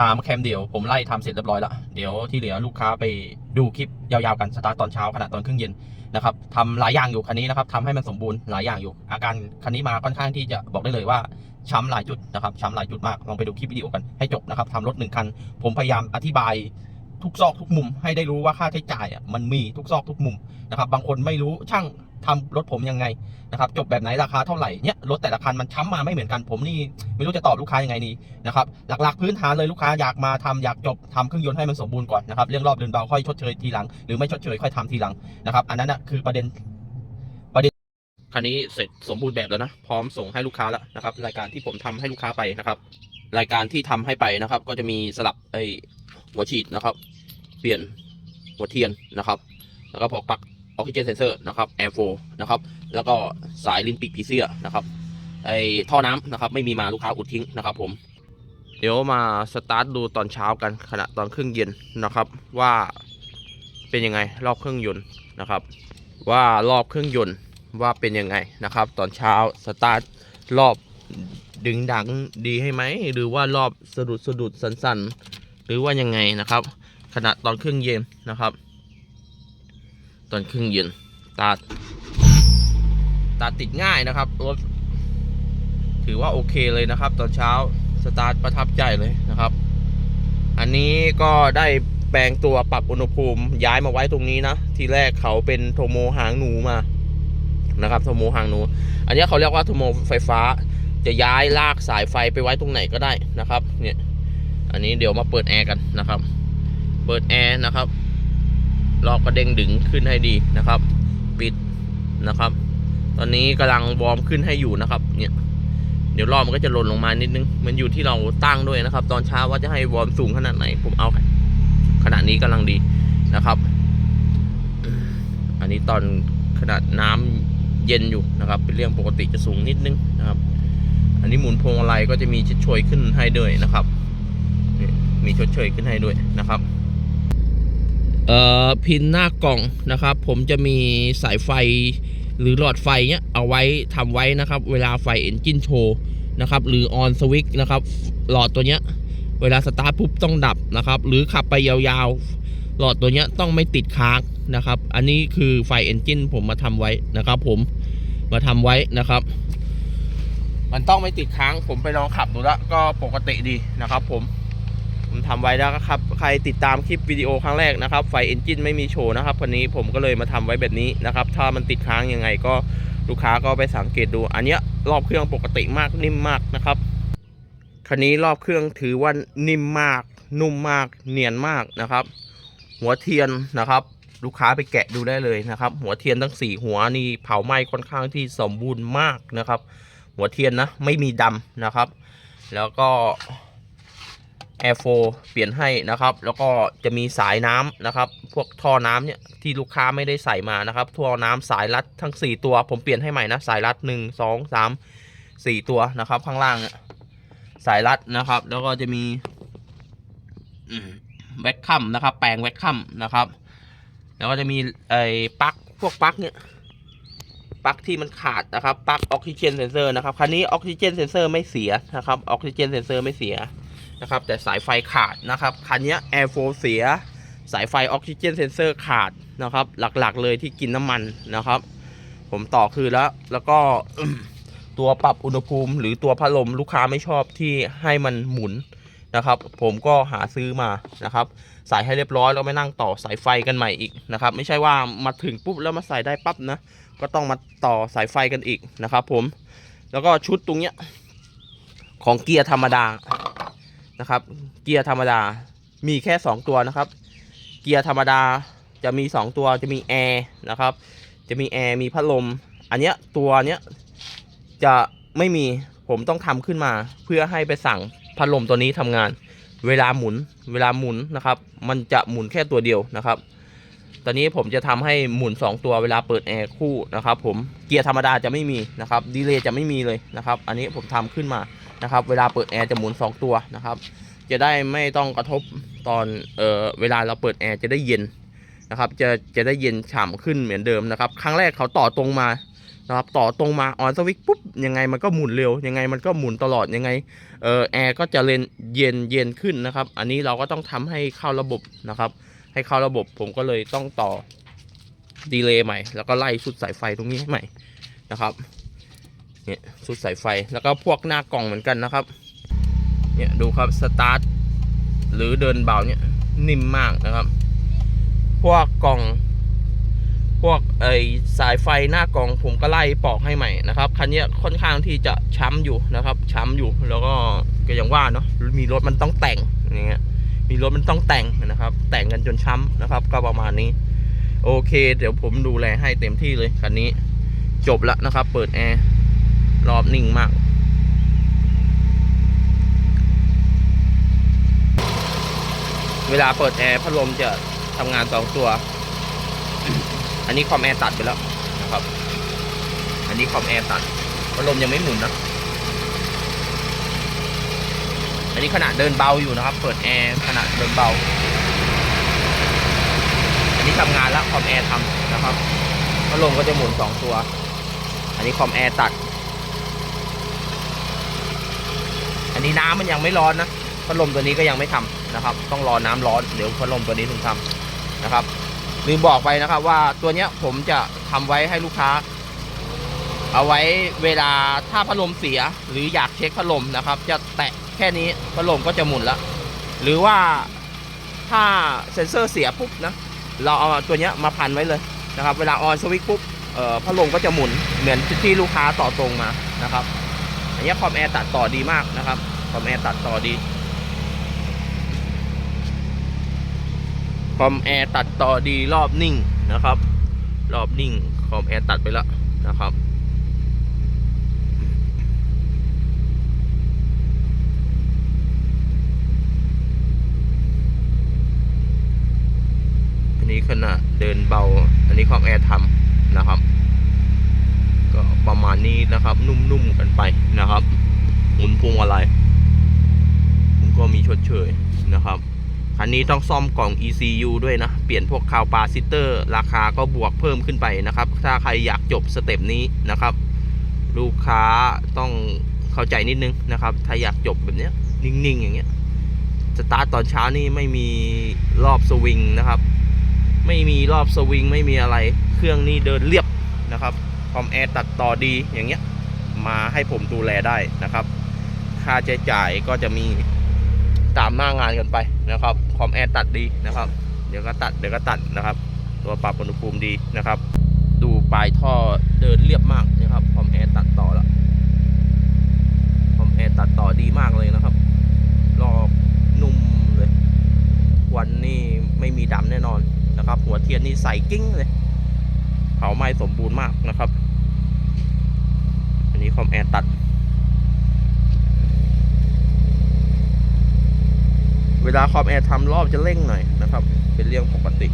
ตาแคมเดียวผมไล่ทำเสร็จเรียบร้อยล้วเดี๋ยวที่เหลือลูกค้าไปดูคลิปยาวๆกันสตาร์ทตอนเช้าขณะตอนครึ่งเย็นนะครับทำหลายอย่างอยู่คันนี้นะครับทำให้มันสมบูรณ์หลายอย่างอยู่ อาการคันนี้มาค่อนข้างที่จะบอกได้เลยว่าช้ำหลายจุดนะครับช้ำหลายจุดมากลองไปดูคลิปวิดีโอกันให้จบนะครับทำรถหนึ่งคัน ผมพยายามอธิบายทุกซอกทุกมุมให้ได้รู้ว่าค่าใช้จ่ายมันมีทุกซอกทุกมุมนะครับบางคนไม่รู้ช่าง ทำรถผมยังไงนะครับจบแบบไหนราคาเท่าไหร่เนี่ยรถแต่ละคันมันช้ำมาไม่เหมือนกันผมนี่ไม่รู้จะตอบลูกค้ายังไงดีนะครับหลักๆพื้นฐานเลยลูกค้าอยากมาทำอยากจบทำเครื่องยนต์ให้มันสมบูรณ์ก่อนนะครับเรื่องรอบเดินเบาค่อยชดเชยทีหลัง หรือไม่ชดเชยค่อยทำทีหลังนะครับอันนั้นนะคือประเด็นประเด็นคันนี้เสร็จสมบูรณ์แบบแล้วนะพร้อมส่งให้ลูกค้าแล้วนะครับรายการที่ผมทำให้ลูกค้าไปนะครับ รายการที่ทำให้ไปนะครับ ก็จะมีสลับไอหัวฉีดนะครับ เปลี่ยนหัวเทียนนะครับ แล้วก็พวกปัก ออกซิเจนเซนเซอร์นะครับแอร์โฟนะครับ แล้วก็สายลินปิกผีเสื้อนะครับไอท่อน้ำนะครับ ไม่มีมาลูกค้าอุดทิ้งนะครับผม เดี๋ยวมาสตาร์ทดูตอนเช้ากันขณะตอนครึ่งเย็นนะครับ ว่าเป็นยังไงรอบเครื่องยนต์นะครับ ว่ารอบเครื่องยนต์ว่าเป็นยังไงนะครับ ตอนเช้าสตาร์ทรอบดึงดังดีให้ไหมหรือว่ารอบสะดุดสะดุดสันๆหรือว่ายังไงนะครับ ขณะตอนเครื่องเย็นนะครับ ตอนครื่งเย็นตาตาติดง่ายนะครับรถถือว่าโอเคเลยนะครับ ตอนเช้าสตาร์ทประทับใจเลยนะครับ อันนี้ก็ได้แปลงตัวปรับอุณหภูมิย้ายมาไว้ตรงนี้นะ ทีแรกเขาเป็นโทโมหางหนูมานะครับโทโมหางหนู อันนี้เขาเรียกว่าโทโมไฟฟ้า จะย้ายลากสายไฟไปไว้ตรงไหนก็ได้นะครับ เนี่ย อันนี้เดี๋ยวมาเปิดแอร์กันนะครับ เปิดแอร์นะครับ รอกระเด้งดึงขึ้นให้ดีนะครับ ปิดนะครับ ตอนนี้กำลังวอร์มขึ้นให้อยู่นะครับ เนี่ยเดี๋ยวรอมันก็จะหล่นลงมานิดนึง มันอยู่ที่เราตั้งด้วยนะครับ ตอนเช้าว่าจะให้วอร์มสูงขนาดไหน ผมเอาขนาดนี้กำลังดีนะครับ อันนี้ตอนขนาดน้ำเย็นอยู่นะครับ เป็นเรื่องปกติจะสูงนิดนึงนะครับ อันนี้หมุนพวงมาลัยก็จะมีชดเชยขึ้นให้ด้วยนะครับ มีชดเชยขึ้นให้ด้วยนะครับ พินหน้ากล่องนะครับ ผมจะมีสายไฟหรือหลอดไฟเนี้ยเอาไว้ทำไว้นะครับ เวลาไฟเอนจินโชว์นะครับหรือออนสวิตนะครับหลอดตัวเนี้ยเวลาสตาร์ทปุ๊บต้องดับนะครับ หรือขับไปยาวๆ หลอดตัวเนี้ยต้องไม่ติดค้างนะครับ อันนี้คือไฟเอนจินผมมาทำไว้นะครับ ผมมาทำไว้นะครับ มันต้องไม่ติดค้าง ผมไปลองขับดูแล้วก็ปกติดีนะครับ ผม ผมทำไว้แล้วครับ ใครติดตามคลิปวิดีโอครั้งแรกนะครับ ไฟเอนจินไม่มีโชว์นะครับวันนี้ผมก็เลยมาทำไว้แบบนี้นะครับ ถ้ามันติดค้างยังไงก็ลูกค้าก็ไปสังเกตดู อันเนี้ยรอบเครื่องปกติมากนิ่มมากนะครับคันนี้รอบเครื่องถือว่านิ่มมาก นุ่มมาก เนียนมากนะครับ หัวเทียนนะครับ ลูกค้าไปแกะดูได้เลยนะครับ หัวเทียนทั้งสี่หัวนี่เผาไหม้ค่อนข้างที่สมบูรณ์มากนะครับ หัวเทียนนะไม่มีดำนะครับ แล้วก็ Air 4เปลี่ยนให้นะครับ แล้วก็จะมีสายน้ำนะครับ พวกท่อน้ำเนี่ยที่ลูกค้าไม่ได้ใส่มานะครับท่อน้ำสายรัดทั้ง 4 ตัว ผมเปลี่ยนให้ใหม่นะสายรัด 1 2 3 4 ตัวนะครับ ข้างล่างเนี่ยสายรัดนะครับ แล้วก็จะมีแว็กคัมนะครับ แปลงแว็กคัมนะครับ แล้วก็จะมีไอ้ปลั๊กพวกปลั๊กเนี่ยปลั๊กที่มันขาดนะครับปลั๊กออกซิเจนเซนเซอร์นะครับคันนี้ออกซิเจนเซนเซอร์ไม่เสียนะครับออกซิเจนเซนเซอร์ไม่เสีย นะครับ แต่สายไฟขาดนะครับ คันนี้ Air 4เสีย สายไฟออกซิเจนเซนเซอร์ขาดนะครับ หลักๆเลยที่กินน้ำมันนะครับ ผมต่อคือแล้ว แล้วก็ตัวปรับอุณหภูมิหรือตัวพัดลมลูกค้าไม่ชอบที่ให้มันหมุนนะครับ ผมก็หาซื้อมานะครับ ใส่ให้เรียบร้อยแล้วไม่นั่งต่อสายไฟกันใหม่อีกนะครับ ไม่ใช่ว่ามาถึงปุ๊บแล้วมาใส่ได้ปั๊บนะ ก็ต้องมาต่อสายไฟกันอีกนะครับ ผม แล้วก็ชุดตรงเนี้ยของเกียร์ธรรมดา นะครับ เกียร์ธรรมดามีแค่ 2 ตัวนะครับ เกียร์ธรรมดาจะมี 2 ตัวจะมีแอร์นะครับ จะมีแอร์มีพัดลม อันเนี้ยตัวเนี้ยจะไม่มีผมต้องทำขึ้นมาเพื่อให้ไปสั่งพัดลมตัวนี้ทำงาน เวลาหมุนเวลาหมุนนะครับ มันจะหมุนแค่ตัวเดียวนะครับ ตอนนี้ผมจะทำให้หมุน 2 ตัวเวลาเปิดแอร์คู่นะครับ ผมเกียร์ธรรมดาจะไม่มีนะครับดีเลย์จะไม่มีเลยนะครับ อันนี้ผมทำขึ้นมา นะครับ เวลาเปิดแอร์จะหมุน 2 ตัวนะครับ จะได้ไม่ต้องกระทบตอนเออเวลาเราเปิดแอร์จะได้เย็นนะครับ จะจะได้เย็นฉ่ำขึ้นเหมือนเดิมนะครับ ครั้งแรกเขาต่อตรงมานะครับต่อตรงมาออนสวิตช์ปุ๊บยังไงมันก็หมุนเร็ว ยังไงมันก็หมุนตลอดยังไงเออแอร์ก็จะเลนเย็นเย็นขึ้นนะครับ อันนี้เราก็ต้องทำให้เข้าระบบนะครับ ให้เข้าระบบผมก็เลยต้องต่อดีเลย์ใหม่ แล้วก็ไล่ชุดสายไฟตรงนี้ใหม่นะครับ เนี่ยชุดสายไฟแล้วก็พวกหน้ากล่องเหมือนกันนะครับ เนี่ยดูครับสตาร์ทหรือเดินเบาเนี่ยนิ่มมากนะครับ พวกกล่อง พวกไอสายไฟหน้ากล่องผมก็ไล่ปอกให้ใหม่นะครับคันนี้ค่อนข้างที่จะช้ำอยู่นะครับ ช้ำอยู่แล้วก็ก็อย่างว่าเนาะมีรถมันต้องแต่งอย่างเงี้ยมีรถมันต้องแต่งนะครับ แต่งกันจนช้ำนะครับ ก็ประมาณนี้ โอเค เดี๋ยวผมดูแลให้เต็มที่เลยคันนี้ จบล้วนะครับ เปิดแอร์ รอบนิ่งมาก เวลาเปิดแอร์พัดลมจะทำงานสองตัว อันนี้คอมแอร์ตัดไปแล้วนะครับ อันนี้คอมแอร์ตัด พัดลมยังไม่หมุนนะ อันนี้ขณะเดินเบาอยู่นะครับ เปิดแอร์ขณะเดินเบา อันนี้ทำงานแล้วคอมแอร์ทำนะครับพัดลมก็จะหมุนสองตัว อันนี้คอมแอร์ตัด อั นนี้น้ำมันยังไม่ร้อนนะพัดลมตัวนี้ก็ยังไม่ทำนะครับ ต้องรอน้ำร้อนเดี๋ยวพัดลมตัวนี้ถึงทำนะครับลืมบอกไปนะครับว่าตัวเนี้ยผมจะทำไว้ให้ลูกค้า เอาไว้เวลาถ้าพัดลมเสีย หรืออยากเช็คพัดลมนะครับ จะแตะแค่นี้พัดลมก็จะหมุนล้วหรือว่าถ้าเซ็นเซอร์เสียปุ๊บนะเราเอาตัวเนี้ยมาพันไว้เลยนะครับ เวลาออนสวิตช์ปุ๊บเอ่อพัดลมก็จะหมุนเหมือนที่ลูกค้าต่อตรงมานะครับ อันนี้คอมแอร์ตัดต่อดีมากนะครับ คอมแอร์ตัดต่อดี คอมแอร์ตัดต่อดีรอบนิ่งนะครับ รอบนิ่ง คอมแอร์ตัดไปแล้วนะครับอันนี้ขณะเดินเบา อันนี้คอมแอร์ทำนะครับ ก็ประมาณนี้นะครับ นุ่มๆกันไปนะครับหมุนพวงมาลัยผมก็มีชดเชยนะครับคันนี้ต้องซ่อมกล่อง ECU ด้วยนะ เปลี่ยนพวกคาวปาซิเตอร์ ราคาก็บวกเพิ่มขึ้นไปนะครับ ถ้าใครอยากจบสเต็ปนี้นะครับ ลูกค้าต้องเข้าใจนิดนึงนะครับ ถ้าอยากจบแบบนี้นิ่งๆ อย่างเงี้ยสตาร์ตตอนเช้านี่ไม่มีรอบสวิงนะครับ ไม่มีรอบสวิงไม่มีอะไร เครื่องนี้เดินเรียบนะครับ คอมแอร์ตัดต่อดีอย่างเงี้ยมาให้ผมดูแลได้นะครับ ค่าใช้จ่ายก็จะมีตามหน้างานกันไปนะครับ คอมแอร์ตัดดีนะครับ เดี๋ยวก็ตัดเดี๋ยวก็ตัดนะครับ ตัวปรับอุณหภูมิดีนะครับ ดูปลายท่อเดินเรียบมากนะครับ คอมแอร์ตัดต่อแล้วคอมแอร์ตัดต่อดีมากเลยนะครับรอบนุ่มเลย วันนี้ไม่มีดำแน่นอนนะครับ หัวเทียนนี่ใสกิ้งเลย เผาไหม้สมบูรณ์มากนะครับ อันนี้คอมแอร์ตัด เวลาคอมแอร์ทำรอบจะเร่งหน่อยนะครับ เป็นเรื่องปกติ